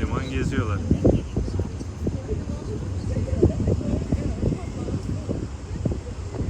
liman geziyorlar.